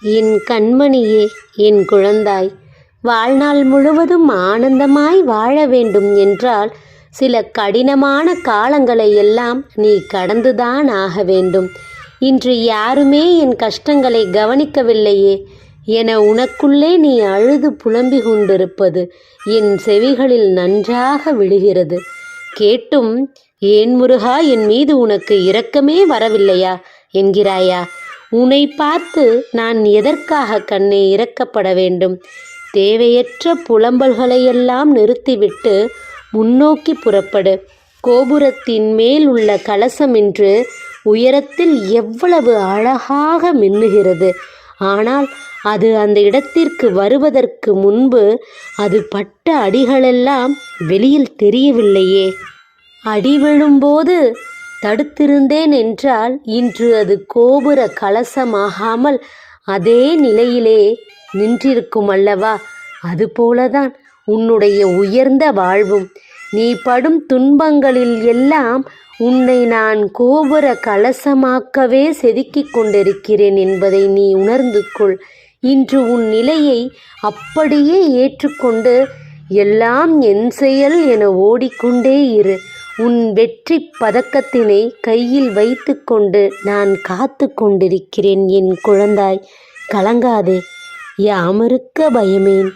என் கண்மணியே என் குழந்தாய் வாழ்நாள் முழுவதும் ஆனந்தமாய் வாழ வேண்டும் என்றால் சில கடினமான காலங்களை எல்லாம் நீ கடந்துதான் ஆக வேண்டும். இன்று யாருமே என் கஷ்டங்களை கவனிக்கவில்லையே என உனக்குள்ளே நீ அழுது புலம்பிக் கொண்டிருப்பது என் செவிகளில் நன்றாக விழுகிறது. கேட்டும் ஏன் முருகா என் மீது உனக்கு இரக்கமே வரவில்லையா? என்கிறாயா. உன்னை பார்த்து நான் எதற்காக கண்ணே இறக்கப்பட வேண்டும்? தேவையற்ற புலம்பல்களையெல்லாம் நிறுத்திவிட்டு முன்னோக்கி புறப்படு. கோபுரத்தின் மேல் உள்ள கலசம் என்று உயரத்தில் எவ்வளவு அழகாக மின்னுகிறது. ஆனால் அது அந்த இடத்திற்கு வருவதற்கு முன்பு அது பட்ட அடிகளெல்லாம் வெளியில் தெரியவில்லையே. அடி விழும்போது தடுத்திருந்தேன் என்றால் இன்று அது கோபுர கலசமாகாமல் அதே நிலையிலே நின்றிருக்கும் அல்லவா? அதுபோலதான் உன்னுடைய உயர்ந்த வாழ்வும். நீ படும் துன்பங்களில் எல்லாம் உன்னை நான் கோபுர கலசமாக்கவே செதுக்கிக் கொண்டிருக்கிறேன் என்பதை நீ உணர்ந்து கொள். இன்று உன் நிலையை அப்படியே ஏற்றுக்கொண்டு எல்லாம் என் செயல் என ஓடிக்கொண்டே இரு. உன் வெற்றி பதக்கத்தினை கையில் வைத்துக்கொண்டு நான் காத்து கொண்டிருக்கிறேன் என் குழந்தாய். கலங்காதே. யாமருக்க பயமேன்.